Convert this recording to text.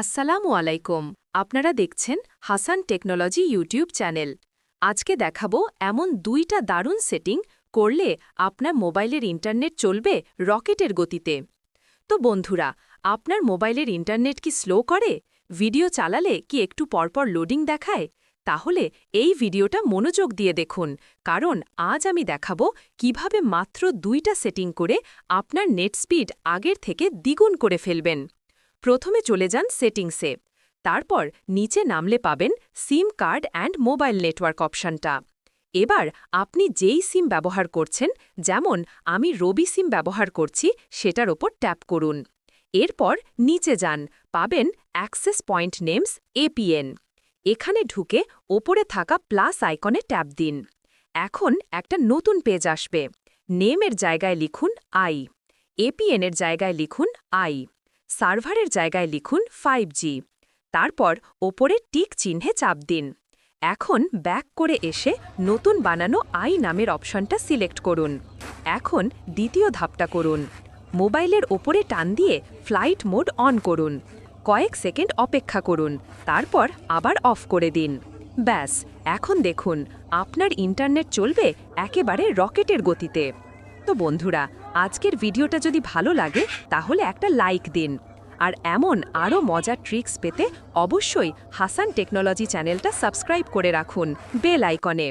আসসালামু আলাইকুম। আপনারা দেখছেন হাসান টেকনোলজি ইউটিউব চ্যানেল। আজকে দেখাবো এমন দুইটা দারুণ সেটিং করলে আপনার মোবাইলের ইন্টারনেট চলবে রকেটের গতিতে। তো বন্ধুরা, আপনার মোবাইলের ইন্টারনেট কি স্লো করে? ভিডিও চালালে কি একটু পরপর লোডিং দেখায়? তাহলে এই ভিডিওটা মনোযোগ দিয়ে দেখুন, কারণ আজ আমি দেখাবো কীভাবে মাত্র দুইটা সেটিং করে আপনার নেট স্পিড আগের থেকে দ্বিগুণ করে ফেলবেন। প্রথমে চলে যান সেটিংসে। তারপর নিচে নামলে পাবেন SIM card and mobile network অপশনটা। এবার আপনি যেই সিম ব্যবহার করছেন, যেমন আমি রবি সিম ব্যবহার করছি, সেটার ওপর ট্যাপ করুন। এরপর নিচে যান, পাবেন অ্যাক্সেস পয়েন্ট নেমস এপিএন এখানে ঢুকে ওপরে থাকা প্লাস আইকনে ট্যাপ দিন। এখন একটা নতুন পেজ আসবে। নেমের জায়গায় লিখুন আই। এপিএনের জায়গায় লিখুন আই। সার্ভারের জায়গায় লিখুন ফাইভ তারপর ওপরে টিক চিহ্নে চাপ দিন। এখন ব্যাক করে এসে নতুন বানানো আই নামের অপশনটা সিলেক্ট করুন। এখন দ্বিতীয় ধাপটা করুন। মোবাইলের ওপরে টান দিয়ে ফ্লাইট মোড অন করুন। কয়েক সেকেন্ড অপেক্ষা করুন। তারপর আবার অফ করে দিন। ব্যাস, এখন দেখুন, আপনার ইন্টারনেট চলবে একেবারে রকেটের গতিতে। তো বন্ধুরা আজকের ভিডিওটা যদি ভালো লাগে, তাহলে একটা লাইক দিন। আর এমন আরও মজার ট্রিক্স পেতে অবশ্যই হাসান টেকনোলজি চ্যানেলটা সাবস্ক্রাইব করে রাখুন, বেল আইকনে।